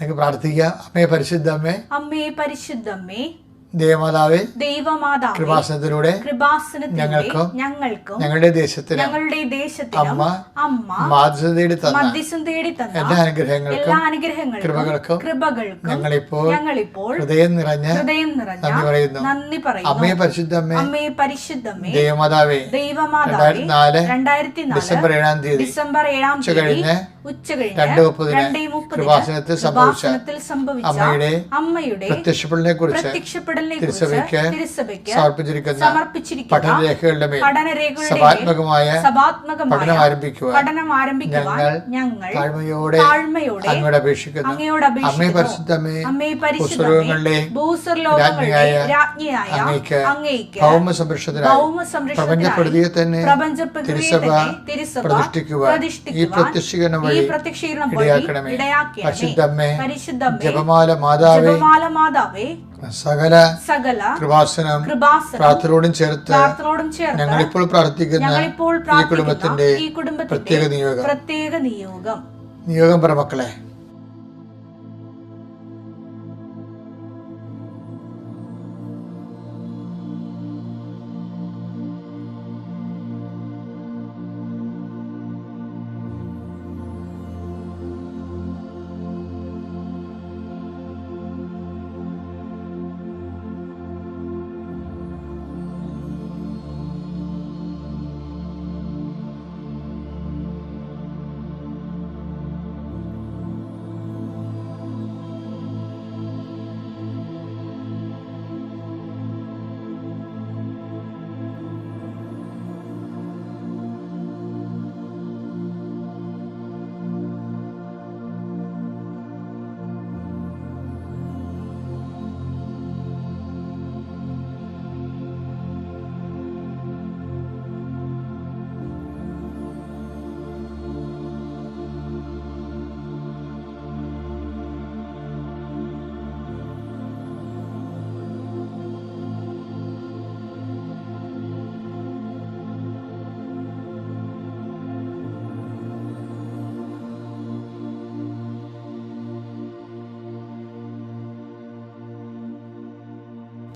നിങ്ങൾക്ക് പ്രാർത്ഥിക്കാം. അമ്മേ പരിശുദ്ധമ്മേ അമ്മേ. പരിശുദ്ധമ്മേ ദേവമാതാവേ ദൈവമാതാ കൃപാസനത്തിലൂടെ കൃപാസനത്തിലൂടെ ഞങ്ങൾക്ക് ഞങ്ങൾക്കും ഞങ്ങളുടെ ദേശത്തിന് ഞങ്ങളുടെ ദേശത്തിൽ അമ്മ അമ്മ മാധ്യസം തേടി തന്ന മാധ്യസം തേടി തന്ന എല്ലാ അനുഗ്രഹങ്ങൾക്കും എല്ലാ അനുഗ്രഹങ്ങൾക്കും കൃപകൾക്കും കൃപകൾക്കും ഞങ്ങളിപ്പോൾ ഞങ്ങളിപ്പോൾ ഹൃദയം നിറഞ്ഞ ഹൃദയം നിറഞ്ഞ നന്ദി പറയുന്നു. നന്ദി പറയുന്നു. അമ്മേ പരിശുദ്ധ അമ്മേ പരിശുദ്ധമ്മേ ദേവമാതാവേ ദൈവമാതാവേ രണ്ടായിരത്തി നാല് രണ്ടായിരത്തി നാല് ഡിസംബർ ഏഴാം തീയതി ഡിസംബർ ഏഴാം തീയതി കഴിഞ്ഞ് ഉച്ച കഴിഞ്ഞ രണ്ട് മുപ്പതിന് കൃപാസനത്തിൽ സംഭവിച്ച അമ്മയുടെ അമ്മയുടെ പ്രത്യക്ഷപ്പെടലിനെ കുറിച്ച് സമർപ്പിച്ചിരിക്കുന്ന പഠനരേഖകളുടെ മേൽ സഭാത്മകമായ പഠനം ആരംഭിക്കുക പഠനം ആരംഭിക്കുവാൻ ഞങ്ങൾ താഴ്മയോടെ താഴ്മയോടെ അപേക്ഷിക്കുന്നു അങ്ങയോട് അമ്മേ പരിശുദ്ധമേ അമ്മേ പരിശുദ്ധമേ ഭൂസ്വർലോകങ്ങളുടെ രാജ്ഞിയായ അങ്ങയ്ക്ക് ഭൗമ സംരക്ഷണത്തിനായി പ്രപഞ്ചപ്രകൃതിയെ തന്നെ തിരുസഭ പ്രതിഷ്ഠിക്കുക ഈ പ്രത്യക്ഷീകരണം വഴി ഇടയാക്കണമേ. പരിശുദ്ധമ്മേ ജപമാല മാതാവേ മാതാവേ സകല സകല കൃപാസനം പ്രാർത്ഥനയോടും ചേർത്ത് പ്രാർത്ഥനയോടും ചേർത്ത് ഞങ്ങളിപ്പോൾ പ്രാർത്ഥിക്കുന്ന ഞങ്ങളിപ്പോൾ ഈ കുടുംബത്തിന്റെ പ്രത്യേക നിയോഗം. പ്രത്യേക നിയോഗം. നിയോഗം പറ മക്കളെ.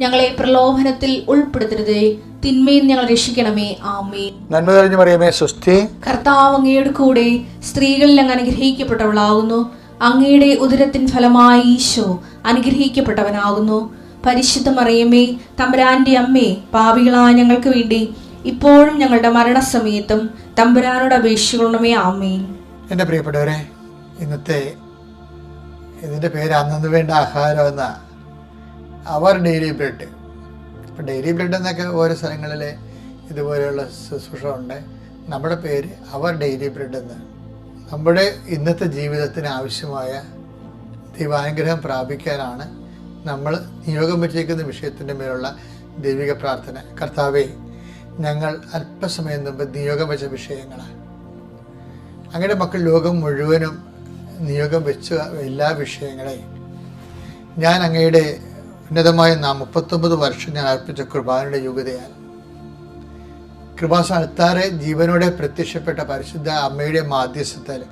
ഞങ്ങളെ പ്രലോഭനത്തിൽ ഉൾപ്പെടുത്തരുതേ. തിന്മയിൽ ഞങ്ങൾ രക്ഷിക്കണമേ. ആമേ നന്മ തെളിഞ്ഞു മറിയമേ സ്വസ്തി. കർത്താവ് അങ്ങയുടെ കൂടെ സ്ത്രീകളിൽ അങ്ങ് അനുഗ്രഹിക്കപ്പെട്ടവളാകുന്നു. അങ്ങയുടെ ഉദരത്തിൻ ഫലമായി ഈശോ അനുഗ്രഹിക്കപ്പെട്ടവനാകുന്നു. പരിശുദ്ധ മറിയമേ തമ്പുരാന്റെ അമ്മേ പാവികളായ ഞങ്ങൾക്ക് വേണ്ടി ഇപ്പോഴും ഞങ്ങളുടെ മരണസമയത്തും തമ്പുരാനോട് അപേക്ഷിക്കണമേ. ആമേൻ. എന്റെ പ്രിയപ്പെട്ടവരെ ഇന്നത്തെ ഇതിന്റെ പേര് അന്നു വേണ്ട ആഹാരം എന്ന അവർ ഡെയിലി ബ്രെഡ് ഇപ്പം ഡെയിലി ബ്രെഡ് എന്നൊക്കെ ഓരോ സ്ഥലങ്ങളിൽ ഇതുപോലെയുള്ള ശുശ്രൂഷ ഉണ്ട്. നമ്മുടെ പേര് അവർ ഡെയിലി ബ്രെഡ് എന്ന്. നമ്മുടെ ഇന്നത്തെ ജീവിതത്തിന് ആവശ്യമായ ദൈവാനുഗ്രഹം പ്രാപിക്കാനാണ് നമ്മൾ നിയോഗം വെച്ചിരിക്കുന്ന വിഷയത്തിന്റെ മേലുള്ള ദൈവിക പ്രാർത്ഥന. കർത്താവേ ഞങ്ങൾ അല്പസമയം മുമ്പ് നിയോഗം വെച്ച വിഷയങ്ങളാണ്. അങ്ങനെ മക്കൾ ലോകം മുഴുവനും നിയോഗം വെച്ച എല്ലാ വിഷയങ്ങളെയും ഞാൻ അങ്ങയുടെ ഉന്നതമായ നാം മുപ്പത്തൊമ്പത് വർഷം ഞാൻ അർപ്പിച്ച കൃപാനയുടെ യോഗ്യതയാണ്. കൃപാസ്ഥാനത്താറെ ജീവനോടെ പ്രത്യക്ഷപ്പെട്ട പരിശുദ്ധ അമ്മയുടെ മാധ്യസ്ഥത്താൽ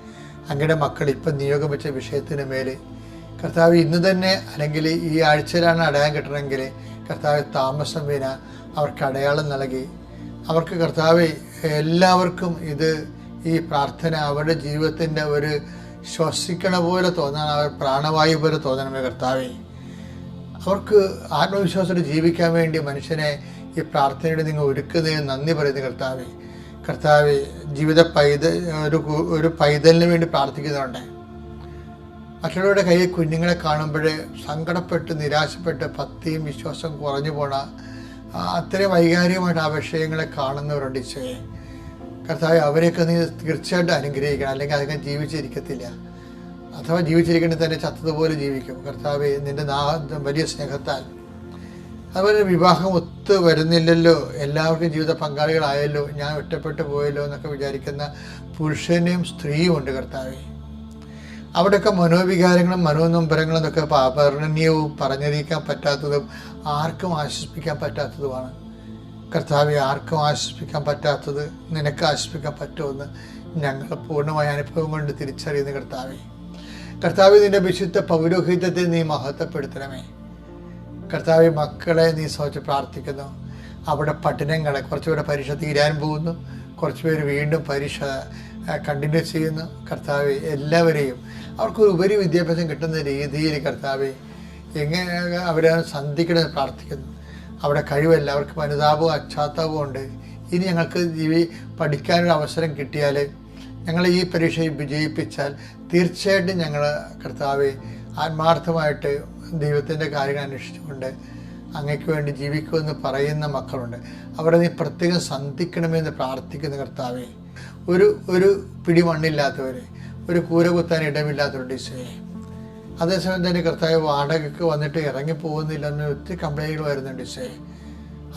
അങ്ങയുടെ മക്കൾ ഇപ്പം നിയോഗം വെച്ച വിഷയത്തിന് മേലെ കർത്താവ് ഇന്ന് തന്നെ അല്ലെങ്കിൽ ഈ ആഴ്ചയിലാണ് അടയാളം കിട്ടണമെങ്കിൽ കർത്താവ് താമസം വീണ അവർക്ക് അടയാളം നൽകി. അവർക്ക് കർത്താവ് എല്ലാവർക്കും ഇത് ഈ പ്രാർത്ഥന അവരുടെ ജീവിതത്തിന്റെ ഒരു ശ്വസിക്കണ പോലെ തോന്നണം അവർ പ്രാണവായു പോലെ തോന്നണമേ കർത്താവേ. അവർക്ക് ആത്മവിശ്വാസത്തിൽ ജീവിക്കാൻ വേണ്ടി മനുഷ്യനെ ഈ പ്രാർത്ഥനയുടെ നിങ്ങൾ ഒരുക്കുന്നതിന് നന്ദി പറയുന്നു കർത്താവെ. കർത്താവെ ജീവിത പൈത ഒരു ഒരു പൈതലിന് വേണ്ടി പ്രാർത്ഥിക്കുന്നുണ്ട്. മറ്റുള്ളവരുടെ കയ്യിൽ കുഞ്ഞുങ്ങളെ കാണുമ്പോൾ സങ്കടപ്പെട്ട് നിരാശപ്പെട്ട് ഭക്തിയും വിശ്വാസം കുറഞ്ഞു പോണ അത്രയും വൈകാരികമായിട്ട് ആ വിഷയങ്ങളെ കാണുന്നവരുണ്ട് ഈശോയെ. കർത്താവ് അവരെയൊക്കെ നീ തീർച്ചയായിട്ടും അനുഗ്രഹിക്കണം. അല്ലെങ്കിൽ അതൊക്കെ ജീവിച്ചിരിക്കത്തില്ല. അഥവാ ജീവിച്ചിരിക്കേണ്ടി തന്നെ ചത്തതുപോലെ ജീവിക്കും. കർത്താവ് നിന്റെ നാ വലിയ സ്നേഹത്താൽ. അതുപോലെ വിവാഹം ഒത്തു വരുന്നില്ലല്ലോ. എല്ലാവർക്കും ജീവിത പങ്കാളികളായല്ലോ. ഞാൻ ഒറ്റപ്പെട്ടു പോയല്ലോ എന്നൊക്കെ വിചാരിക്കുന്ന പുരുഷനെയും സ്ത്രീയും ഉണ്ട് കർത്താവെ. അവിടെയൊക്കെ മനോവികാരങ്ങളും മനോനൊമ്പരങ്ങളും എന്നൊക്കെ അപർണനീയവും പറഞ്ഞറിയിക്കാൻ പറ്റാത്തതും ആർക്കും ആശ്വസിപ്പിക്കാൻ പറ്റാത്തതുമാണ്. കർത്താവെ ആർക്കും ആശ്വസിപ്പിക്കാൻ പറ്റാത്തത് നിനക്ക് ആശ്വസിപ്പിക്കാൻ പറ്റുമെന്ന് ഞങ്ങൾ പൂർണമായ അനുഭവം കൊണ്ട് തിരിച്ചറിയുന്ന കർത്താവെ. കർത്താവ് നിന്റെ വിശുദ്ധ പൗരോഹിതത്തെ നീ മഹത്വപ്പെടുത്തണമേ. കർത്താവ് മക്കളെ നീ സോച്ച് പ്രാർത്ഥിക്കുന്നു. അവിടെ പഠനങ്ങളെ കുറച്ചുപേരെ പരീക്ഷ തീരാൻ പോകുന്നു. കുറച്ച് പേര് വീണ്ടും പരീക്ഷ കണ്ടിന്യൂ ചെയ്യുന്നു. കർത്താവ് എല്ലാവരെയും അവർക്കൊരു ഉപരി വിദ്യാഭ്യാസം കിട്ടുന്ന രീതിയിൽ കർത്താവ് എങ്ങനെ അവരെ സന്ധിക്കണമെന്ന് പ്രാർത്ഥിക്കുന്നു. അവിടെ കഴിവല്ല അവർക്ക് അനുതാപവും അച്ചാത്തവും ഉണ്ട്. ഇനി ഞങ്ങൾക്ക് ജീവി പഠിക്കാനൊരു അവസരം കിട്ടിയാൽ ഞങ്ങൾ ഈ പരീക്ഷയിൽ വിജയിപ്പിച്ചാൽ തീർച്ചയായിട്ടും ഞങ്ങൾ കർത്താവെ ആത്മാർത്ഥമായിട്ട് ദൈവത്തിന്റെ കാര്യങ്ങൾ അന്വേഷിച്ചുകൊണ്ട് അങ്ങയ്ക്ക് വേണ്ടി ജീവിക്കുമെന്ന് പറയുന്ന മക്കളുണ്ട്. അവരെ നീ പ്രത്യേകം സന്ധിക്കണമെന്ന് പ്രാർത്ഥിക്കുന്ന കർത്താവേ ഒരു ഒരു പിടി മണ്ണില്ലാത്തവർ ഒരു കൂര കുത്താൻ ഇടമില്ലാത്തൊരു ഈശോയെ അതേസമയം തന്നെ കർത്താവ് വാടകയ്ക്ക് വന്നിട്ട് ഇറങ്ങി പോകുന്നില്ലെന്ന് ഒത്തിരി കംപ്ലൈന്റുകൾ വരുന്നുണ്ട് ഡിസൈ.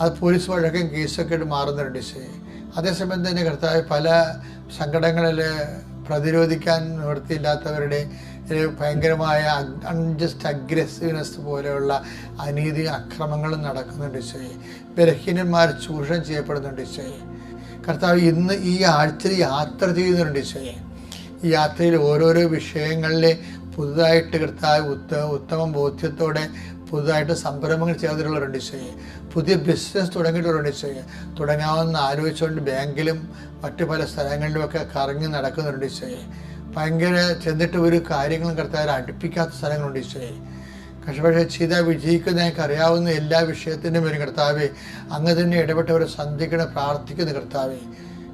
അത് പോലീസ് വഴക്കം കേസൊക്കെ ആയിട്ട് മാറുന്നുണ്ട് ഡിസൈ. അതേസമയം തന്നെ കർത്താവ് പല സങ്കടങ്ങളിൽ പ്രതിരോധിക്കാൻ നിവൃത്തിയില്ലാത്തവരുടെ ഭയങ്കരമായ അൺജസ്റ്റ് അഗ്രസീവ്നെസ് പോലെയുള്ള അനീതി അക്രമങ്ങളും നടക്കുന്നുണ്ട് ഈശോയെ. ബലഹീനന്മാർ ചൂഷണം ചെയ്യപ്പെടുന്നുണ്ട് ഈശോയെ. കർത്താവ് ഇന്ന് ഈ ആഴ്ചയിൽ യാത്ര ചെയ്യുന്നുണ്ട് ഈശോയെ. ഈ യാത്രയിൽ ഓരോരോ വിഷയങ്ങളിലെ പുതുതായിട്ട് കർത്താവ് ഉത്ത ഉത്തമ ബോധ്യത്തോടെ പുതുതായിട്ട് സംരംഭങ്ങൾ ചെയ്തിട്ടുള്ളവരുണ്ട് ഈശോയെ പുതിയ ബിസിനസ് തുടങ്ങിയിട്ടുള്ളവരുണ്ട് ഈശോയെ തുടങ്ങാമെന്ന് ആലോചിച്ചുകൊണ്ട് ബാങ്കിലും മറ്റു പല സ്ഥലങ്ങളിലുമൊക്കെ കറങ്ങി നടക്കുന്നുണ്ട് ഈശോയെ ഭയങ്കര ചെന്നിട്ട് ഒരു കാര്യങ്ങളും കർത്താവ് അടുപ്പിക്കാത്ത സ്ഥലങ്ങളുണ്ട് ഈശോയെ പക്ഷേ ചെയ്ത വിജയിക്കുന്ന ഞങ്ങൾക്ക് അറിയാവുന്ന എല്ലാ വിഷയത്തിന്റെ ഒരു കർത്താവേ അങ്ങ് തന്നെ ഇടപെട്ടവരെ സന്ധിക്കണം പ്രാർത്ഥിക്കുന്ന കർത്താവെ.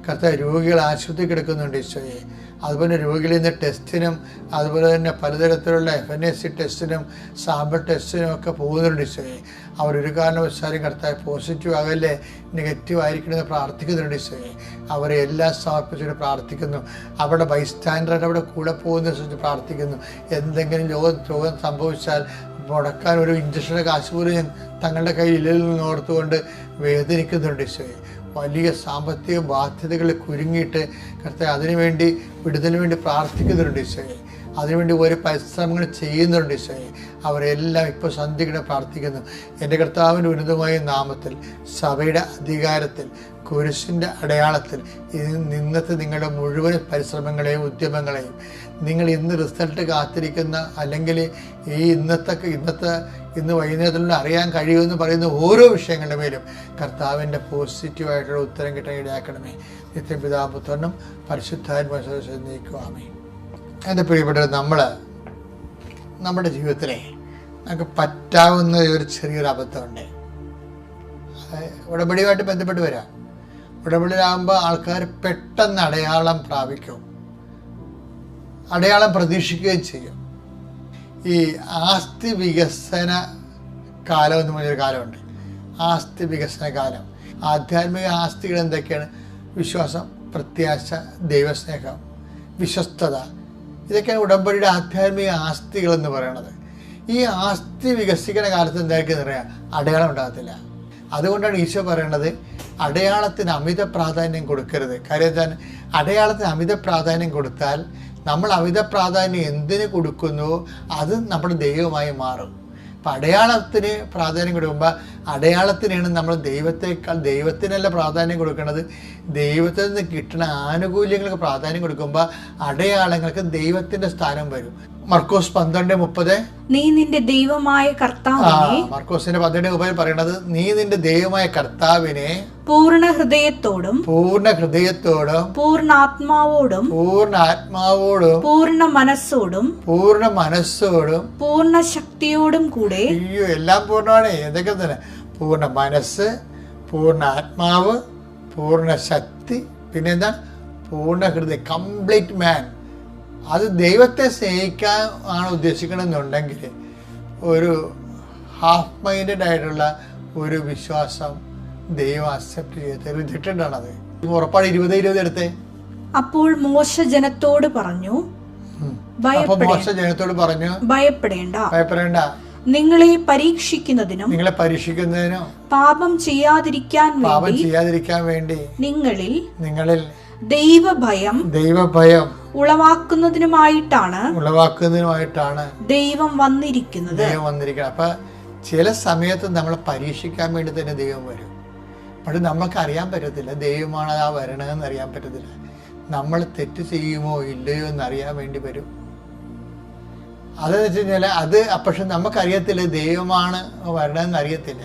കർത്താവ് രോഗികൾ ആശുപത്രി കിടക്കുന്നുണ്ട് ഈശോയെ. അതുപോലെ രോഗികളിൽ നിന്ന് ടെസ്റ്റിനും അതുപോലെ തന്നെ പലതരത്തിലുള്ള എഫ് എൻ എസ് സി ടെസ്റ്റിനും സാമ്പിൾ ടെസ്റ്റിനും ഒക്കെ പോകുന്നുണ്ട് ഈശോയെ. അവരൊരു കാരണവശാലും കർത്താവ് പോസിറ്റീവ് ആകല്ലേ നെഗറ്റീവ് ആയിരിക്കണമെന്ന് പ്രാർത്ഥിക്കുന്നുണ്ട് ഈശോയെ. അവരെ എല്ലാം സമർപ്പിച്ചുകൊണ്ട് പ്രാർത്ഥിക്കുന്നു. അവിടെ ബൈസ്റ്റാൻഡർ അവിടെ കൂടെ പോകുന്ന പ്രാർത്ഥിക്കുന്നു. എന്തെങ്കിലും രോഗം രോഗം സംഭവിച്ചാൽ മുടക്കാൻ ഒരു ഇഞ്ചക്ഷന്റെ കാശ് പോലും തങ്ങളുടെ കയ്യിൽ ഇല്ലെന്ന് ഓർത്തുകൊണ്ട് വേദനിക്കുന്നുണ്ട് ഈശോയെ. വലിയ സാമ്പത്തിക ബാധ്യതകളിൽ കുരുങ്ങിയിട്ട് കർത്താവ് അതിനുവേണ്ടി വിടുതലിന് വേണ്ടി പ്രാർത്ഥിക്കുന്നുണ്ട് ഈശോയെ. അതിനുവേണ്ടി ഒരു പരിശ്രമങ്ങൾ ചെയ്യുന്നുണ്ട് ഈശോയെ. അവരെല്ലാം ഇപ്പോൾ സന്ധികളെ പ്രാർത്ഥിക്കുന്നു. എന്റെ കർത്താവിന്റെ ഉന്നതമായ നാമത്തിൽ സഭയുടെ അധികാരത്തിൽ കുരിശിന്റെ അടയാളത്തിൽ ഇന്ന് ഇന്നത്തെ നിങ്ങളുടെ മുഴുവൻ പരിശ്രമങ്ങളെയും ഉദ്യമങ്ങളെയും നിങ്ങൾ ഇന്ന് റിസൾട്ട് കാത്തിരിക്കുന്ന അല്ലെങ്കിൽ ഈ ഇന്നത്തെ ഇന്നത്തെ ഇന്ന് വൈകുന്നേരത്തിൽ അറിയാൻ കഴിയുമെന്ന് പറയുന്ന ഓരോ വിഷയങ്ങളുടെ മേലും കർത്താവിന്റെ പോസിറ്റീവായിട്ടുള്ള ഉത്തരം കിട്ടാൻ ഇടയാക്കണമേ. നിത്യപിതാപുത്രനും പരിശുദ്ധാത്മ നീക്കുവാമേ എന്റെ പ്രിയപ്പെട്ട നമ്മൾ നമ്മുടെ ജീവിതത്തിലെ നമുക്ക് പറ്റാവുന്ന ഒരു ചെറിയൊരു അബദ്ധമുണ്ട്. ഉടമ്പടിയുമായിട്ട് ബന്ധപ്പെട്ട് വരാം. ഉടമ്പടിയിലാകുമ്പോൾ ആൾക്കാർ പെട്ടെന്ന് അടയാളം പ്രാപിക്കും. അടയാളം പ്രതീക്ഷിക്കുകയും ചെയ്യും. ഈ ആസ്തി വികസന കാലം എന്ന് പറഞ്ഞൊരു കാലമുണ്ട്. ആസ്തി വികസന കാലം. ആധ്യാത്മിക ആസ്തികൾ എന്തൊക്കെയാണ്? വിശ്വാസം പ്രത്യാശ ദൈവസ്നേഹം വിശ്വസ്തത ഇതൊക്കെയാണ് ഉടമ്പടിയുടെ ആധ്യാത്മിക ആസ്തികൾ എന്ന് പറയുന്നത് ഈ ആസ്തി വികസിക്കുന്ന കാലത്ത് എന്തായിരിക്കും അറിയാം? അടയാളം ഉണ്ടാകത്തില്ല. അതുകൊണ്ടാണ് ഈശോ പറയണത് അടയാളത്തിന് അമിത പ്രാധാന്യം കൊടുക്കരുത്. കാര്യം താൻ അടയാളത്തിന് അമിത പ്രാധാന്യം കൊടുത്താൽ നമ്മൾ അമിത പ്രാധാന്യം എന്തിന് കൊടുക്കുന്നു? അത് നമ്മുടെ ദൈവമായി മാറും. അപ്പം അടയാളത്തിന് പ്രാധാന്യം കൊടുക്കുമ്പോൾ അടയാളത്തിനാണ് നമ്മൾ ദൈവത്തെക്കാൾ ദൈവത്തിനല്ല പ്രാധാന്യം കൊടുക്കുന്നത് ദൈവത്തിൽ നിന്ന് കിട്ടുന്ന ആനുകൂല്യങ്ങൾക്ക് പ്രാധാന്യം കൊടുക്കുമ്പോൾ അടയാളങ്ങൾക്ക് ദൈവത്തിന്റെ സ്ഥാനം വരും. മർക്കോസ് പന്ത്രണ്ട് മുപ്പത്. നീ നിന്റെ ദൈവമായ കർത്താവിനെ മർക്കോസിന്റെ പന്ത്രണ്ട് മുപ്പത് പറയണത് നീ നിന്റെ ദൈവമായ കർത്താവിനെ പൂർണ ഹൃദയത്തോടും പൂർണ ഹൃദയത്തോടും പൂർണ ആത്മാവോടും പൂർണ ആത്മാവോടും പൂർണ മനസ്സോടും പൂർണ മനസ്സോടും പൂർണ ശക്തിയോടും കൂടെ അയ്യോ എല്ലാം പൂർണമാണ്. ഏതൊക്കെ തന്നെ? പൂർണ മനസ്സ് പൂർണ ആത്മാവ് പൂർണ ശക്തി പിന്നെന്താ പൂർണ ഹൃദയം. കംപ്ലീറ്റ് മാൻ അത് ദൈവത്തെ സ്നേഹിക്കാൻ ആണ് ഉദ്ദേശിക്കണമെന്നുണ്ടെങ്കിൽ ഒരു ഹാഫ് മൈൻഡഡ് ആയിട്ടുള്ള ഒരു വിശ്വാസം ദൈവം അക്സെപ്റ്റ് ചെയ്ത് റിജക്റ്റഡ് ആണത് ഉറപ്പാണ് ഇരുപത് ഇരുപത് എടുത്തേ? അപ്പോൾ മോശ ജനത്തോട് പറഞ്ഞു മോശ ജനത്തോട് പറഞ്ഞു ഭയപ്പെടേണ്ട. ഭയപ്പെടേണ്ട. നിങ്ങളെ പരീക്ഷിക്കുന്നതിനും നിങ്ങളെ പരീക്ഷിക്കുന്നതിനും പാപം ചെയ്യാതിരിക്കാൻ പാപം ചെയ്യാതിരിക്കാൻ വേണ്ടി നിങ്ങളിൽ നിങ്ങളിൽ ദൈവഭയം ദൈവഭയം ഉളവാക്കുന്നതിനുമായിട്ടാണ് ഉളവാക്കുന്നതിനുമായിട്ടാണ് ദൈവം വന്നിരിക്കുന്നത്. ദൈവം വന്നിരിക്കുന്നത്. അപ്പൊ ചില സമയത്ത് നമ്മളെ പരീക്ഷിക്കാൻ വേണ്ടി തന്നെ ദൈവം വരും. പക്ഷെ നമുക്ക് അറിയാൻ പറ്റത്തില്ല ദൈവമാണ് ആ വരണതെന്ന് അറിയാൻ പറ്റത്തില്ല. നമ്മൾ തെറ്റ് ചെയ്യുമോ ഇല്ലയോ എന്ന് അറിയാൻ വേണ്ടി വരും. അതെന്ന് വെച്ച് കഴിഞ്ഞാൽ അത് പക്ഷെ നമുക്കറിയത്തില്ല ദൈവമാണ് വരണമെന്ന് അറിയത്തില്ല.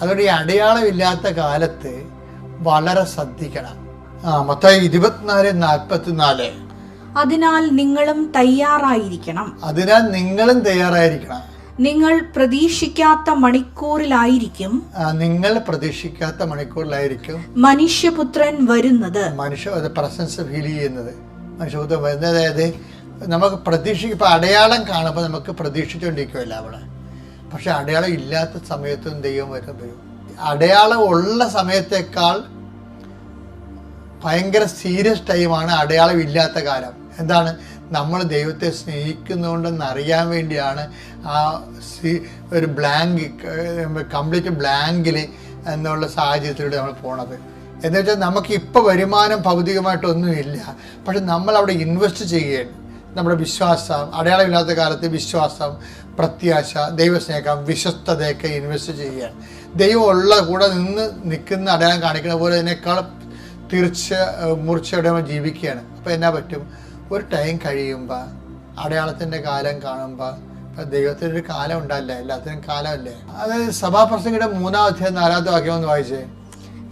അതുകൊണ്ട് ഈ അടയാളമില്ലാത്ത കാലത്ത് വളരെ ശ്രദ്ധിക്കണം. ഇരുപത്തിനാല് നാൽപ്പത്തിനാല്. അതിനാൽ നിങ്ങളും തയ്യാറായിരിക്കണം. അതിനാൽ നിങ്ങളും തയ്യാറായിരിക്കണം. നിങ്ങൾ പ്രതീക്ഷിക്കാത്ത മണിക്കൂറിലായിരിക്കും. ആ, നിങ്ങൾ പ്രതീക്ഷിക്കാത്ത മണിക്കൂറിലായിരിക്കും. മനുഷ്യപുത്രൻ വരുന്നത്. മനുഷ്യ പ്രസൻസ് ഫീൽ ചെയ്യുന്നത്. മനുഷ്യബുദ്ധം വരുന്നത് അതായത് നമുക്ക് പ്രതീക്ഷ ഇപ്പം അടയാളം കാണുമ്പോൾ നമുക്ക് പ്രതീക്ഷിച്ചുകൊണ്ടിരിക്കുമല്ല അവിടെ പക്ഷെ അടയാളം ഇല്ലാത്ത സമയത്തും ദൈവം വരും വരും അടയാളം ഉള്ള സമയത്തേക്കാൾ ഭയങ്കര സീരിയസ് ടൈമാണ് അടയാളമില്ലാത്ത കാലം. എന്താണ്? നമ്മൾ ദൈവത്തെ സ്നേഹിക്കുന്നുണ്ടെന്ന് അറിയാൻ വേണ്ടിയാണ് ആ സി ഒരു ബ്ലാങ്ക് കംപ്ലീറ്റ് ബ്ലാങ്കിൽ എന്നുള്ള സാഹചര്യത്തിലൂടെ നമ്മൾ പോണത്. എന്ന് വെച്ചാൽ നമുക്ക് ഇപ്പോൾ വരുമാനം ഭൗതികമായിട്ടൊന്നുമില്ല. പക്ഷെ നമ്മൾ അവിടെ ഇൻവെസ്റ്റ് ചെയ്യുകയാണ്. നമ്മുടെ വിശ്വാസം അടയാളമില്ലാത്ത കാലത്ത് വിശ്വാസം പ്രത്യാശ ദൈവസ്നേഹം വിശ്വസ്തതയൊക്കെ ഇൻവെസ്റ്റ് ചെയ്യുകയാണ്. ദൈവം ഉള്ള കൂടെ നിന്ന് നിൽക്കുന്ന അടയാളം കാണിക്കുന്ന പോലെ അതിനേക്കാൾ തീർച്ച മൂർച്ചയോടെ നമ്മൾ ജീവിക്കുകയാണ്. അപ്പോൾ എന്നാ പറ്റും? ഒരു ടൈം കഴിയുമ്പോൾ അടയാളത്തിന്റെ കാലം കാണുമ്പോൾ ഇപ്പം ദൈവത്തിനൊരു കാലം ഉണ്ടല്ല? എല്ലാത്തിനും കാലമല്ലേ? അത് സഭാപ്രസംഗയുടെ മൂന്നാം അധ്യായം നാലാമത്തെ വാക്യം ഒന്ന് വായിച്ചേ.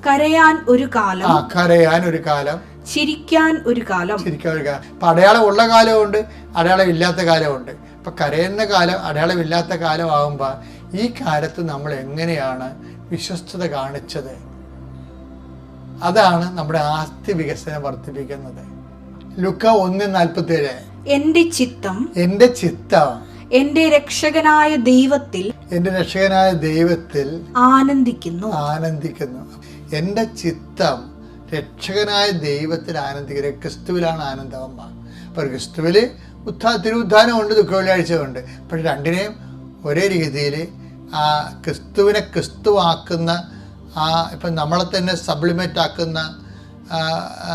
കരയാൻ ഒരു കാലം. ആ കരയാൻ ഒരു കാലം. ചിരിക്കാൻ ഒരു കാലം. ശരിക്കും ഒരു കാലം. ഇപ്പം അടയാളം ഉള്ള കാലമുണ്ട് അടയാളം ഇല്ലാത്ത കാലമുണ്ട് ഇപ്പം കരയുന്ന കാലം അടയാളം ഇല്ലാത്ത കാലമാകുമ്പോൾ ഈ കാലത്ത് നമ്മൾ എങ്ങനെയാണ് വിശ്വസ്തത കാണിച്ചത്? അതാണ് നമ്മുടെ ആസ്തി വികസനം വർദ്ധിപ്പിക്കുന്നത്. ലുക്ക ഒന്ന് നാൽപ്പത്തേഴ് എന്റെ ചിത്തം. എന്റെ ചിത്തം. എന്റെ രക്ഷകനായ ദൈവത്തിൽ എന്റെ രക്ഷകനായ ദൈവത്തിൽ ആനന്ദിക്കുന്നു. ആനന്ദിക്കുന്നു. എന്റെ ചിത്തം രക്ഷകനായ ദൈവത്തിൽ ആനന്ദിക്കുന്നു. ക്രിസ്തുവിലാണ് ആനന്ദമ്മ അപ്പോൾ ക്രിസ്തുവിൽ ഉത്ഥാ തിരുവുദ്ധാനമുണ്ട് ദുഃഖവെള്ളിയാഴ്ചയുണ്ട് പക്ഷെ രണ്ടിനെയും ഒരേ രീതിയിൽ ആ ക്രിസ്തുവിനെ ക്രിസ്തുവാക്കുന്ന ആ ഇപ്പം നമ്മളെ തന്നെ സപ്ലിമെന്റ് ആക്കുന്ന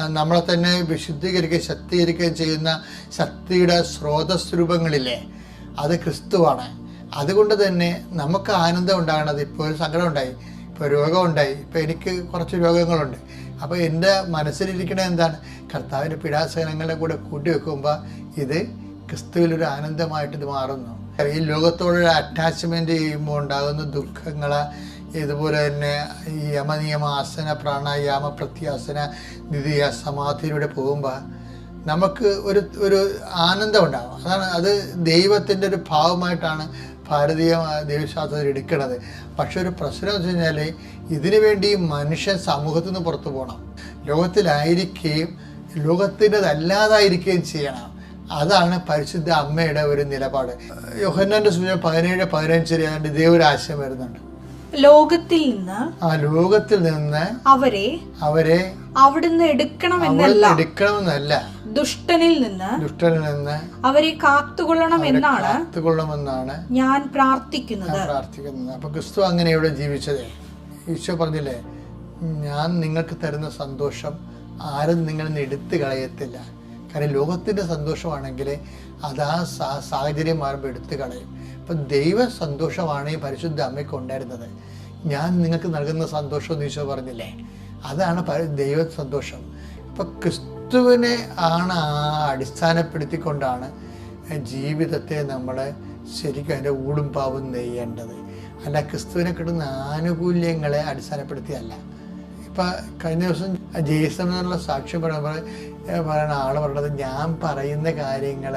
നമ്മളെ തന്നെ വിശുദ്ധീകരിക്കുകയും ശക്തീകരിക്കുകയും ചെയ്യുന്ന ശക്തിയുടെ സ്രോതസ് രൂപങ്ങളില്ലേ? അത് ക്രിസ്തുവാണ്. അതുകൊണ്ട് തന്നെ നമുക്ക് ആനന്ദം ഉണ്ടാകണത് ഇപ്പോൾ ഒരു സങ്കടം ഉണ്ടായി ഇപ്പോൾ രോഗം ഉണ്ടായി ഇപ്പോൾ എനിക്ക് കുറച്ച് രോഗങ്ങളുണ്ട്. അപ്പോൾ എന്റെ മനസ്സിലിരിക്കണത് എന്താണ്? കർത്താവിന്റെ പീഡാസഹനങ്ങളുടെ കൂടെ കൂട്ടി വെക്കുമ്പോൾ ഇത് ക്രിസ്തുവിലൊരു ആനന്ദമായിട്ട് ഇത് മാറുന്നു. ഈ ലോകത്തോടൊരു അറ്റാച്ച്മെന്റ് ചെയ്യുമ്പോൾ ഉണ്ടാകുന്ന ദുഃഖങ്ങൾ ഇതുപോലെ തന്നെ ഈ യമനിയമ ആസന പ്രാണായാമ പ്രത്യാസന നിധിയ സമാധിയിലൂടെ പോകുമ്പോൾ നമുക്ക് ഒരു ഒരു ആനന്ദം ഉണ്ടാകും അതാണ് അത് ദൈവത്തിന്റെ ഒരു ഭാവമായിട്ടാണ് ഭാരതീയ ദൈവശാസ്ത്രത്തിൽ എടുക്കുന്നത്. പക്ഷെ ഒരു പ്രശ്നം എന്ന് വെച്ച് കഴിഞ്ഞാൽ ഇതിനു വേണ്ടി മനുഷ്യൻ സമൂഹത്തിൽ നിന്ന് പുറത്തു പോകണം ലോകത്തിലായിരിക്കുകയും ലോകത്തിന്റെതല്ലാതായിരിക്കുകയും ചെയ്യണം. അതാണ് പരിശുദ്ധ അമ്മയുടെ ഒരു നിലപാട്. യോഹന്നാന്റെ സൂചന പതിനേഴ് പതിനഞ്ചിൽ അതിന്റെ ആശയം വരുന്നുണ്ട്. ലോകത്തിൽ നിന്ന് ആ ലോകത്തിൽ നിന്ന് അവരെ അവരെ അവിടുന്ന് എടുക്കണമെന്നല്ല. എടുക്കണമെന്നല്ല. ദുഷ്ടനിൽ നിന്ന് ദുഷ്ടനിൽ നിന്ന് അവരെ കാത്തുകൊള്ളണം എന്നാണ് കാത്തുകൊള്ളണമെന്നാണ് ഞാൻ പ്രാർത്ഥിക്കുന്നത്. പ്രാർത്ഥിക്കുന്നത്. അപ്പൊ ക്രിസ്തു അങ്ങനെ ഇവിടെ ജീവിച്ചത്. ഈശോ പറഞ്ഞില്ലേ ഞാൻ നിങ്ങൾക്ക് തരുന്ന സന്തോഷം ആരും നിങ്ങളിൽ നിന്ന് എടുത്തു കളയത്തില്ല. കാരണം ലോകത്തിന്റെ സന്തോഷമാണെങ്കിൽ അത് ആ സാഹചര്യം മാറുമ്പോൾ എടുത്തു കളയും. അപ്പം ദൈവ സന്തോഷമാണ് ഈ പരിശുദ്ധ അമ്മയ്ക്ക് ഉണ്ടായിരുന്നത്. ഞാൻ നിങ്ങൾക്ക് നൽകുന്ന സന്തോഷം എന്ന് ഈശോ പറഞ്ഞില്ലേ? അതാണ് ദൈവ സന്തോഷം ഇപ്പം ക്രിസ്തുവിനെ ആണ് അടിസ്ഥാനപ്പെടുത്തിക്കൊണ്ടാണ് ജീവിതത്തെ നമ്മൾ ശരിക്കും അതിന്റെ ഊടും പാവും നെയ്യേണ്ടത് അല്ല ക്രിസ്തുവിനെ കിട്ടുന്ന ആനുകൂല്യങ്ങളെ അടിസ്ഥാനപ്പെടുത്തിയല്ല. ഇപ്പം കഴിഞ്ഞ ദിവസം ജേസൺ എന്നുള്ള സാക്ഷ്യം പറയുമ്പോൾ പറയുന്ന ആൾ പറഞ്ഞത് ഞാൻ പറയുന്ന കാര്യങ്ങൾ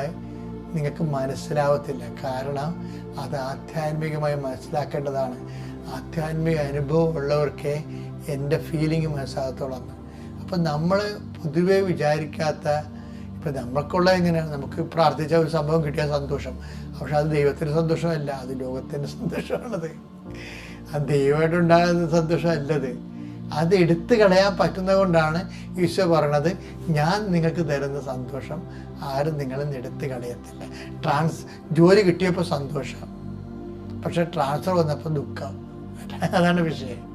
നിങ്ങൾക്ക് മനസ്സിലാവത്തില്ല. കാരണം അത് ആധ്യാത്മികമായി മനസ്സിലാക്കേണ്ടതാണ്. ആധ്യാത്മിക അനുഭവം ഉള്ളവർക്കേ എന്റെ ഫീലിംഗ് മനസ്സിലാകത്തുള്ളൂ. അപ്പം നമ്മൾ പൊതുവെ വിചാരിക്കാത്ത ഇപ്പം നമ്മൾക്കുള്ള എങ്ങനെയാണ്? നമുക്ക് പ്രാർത്ഥിച്ച ഒരു സംഭവം കിട്ടിയ സന്തോഷം. പക്ഷെ അത് ദൈവത്തിന്റെ സന്തോഷമല്ല. അത് ലോകത്തിന്റെ സന്തോഷമാണത്. അത് ദൈവമായിട്ടുണ്ടാകുന്ന സന്തോഷമല്ലത്. അത് എടുത്തു കളയാൻ പറ്റുന്നത് കൊണ്ടാണ് ഈശോ പറയണത് ഞാൻ നിങ്ങൾക്ക് തരുന്ന സന്തോഷം ആരും നിങ്ങളിൽ നിന്ന് എടുത്തു കളയത്തില്ല. ട്രാൻസ് ജോലി കിട്ടിയപ്പോൾ സന്തോഷം. പക്ഷെ ട്രാൻസ്ഫർ വന്നപ്പോൾ ദുഃഖം. അതാണ് വിഷയം.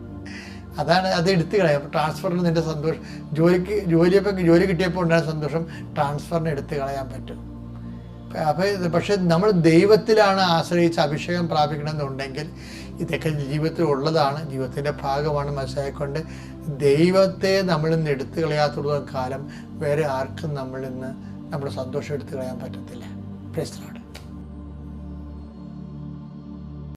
അതാണ് അത് എടുത്തു കളയാം ട്രാൻസ്ഫറിന് നിന്റെ സന്തോഷം ജോലിക്ക് ജോലിയപ്പോൾ ജോലി കിട്ടിയപ്പോൾ ഉണ്ടായ സന്തോഷം ട്രാൻസ്ഫറിന് എടുത്തു കളയാൻ പറ്റും. അപ്പോൾ പക്ഷെ നമ്മൾ ദൈവത്തിലാണ് ആശ്രയിച്ച് അഭിഷേകം പ്രാപിക്കണമെന്നുണ്ടെങ്കിൽ ഇതൊക്കെ ജീവിതത്തിൽ ഉള്ളതാണ് ജീവിതത്തിന്റെ ഭാഗമാണ് മനസ്സിലായിക്കൊണ്ട് ദൈവത്തെ നമ്മൾ ഇന്ന് എടുത്തു കളയാത്തുള്ള കാലം വേറെ ആർക്കും നമ്മളിന്ന് നമ്മുടെ സന്തോഷം എടുത്തു കളയാൻ പറ്റത്തില്ല. പ്രശ്നമാണ്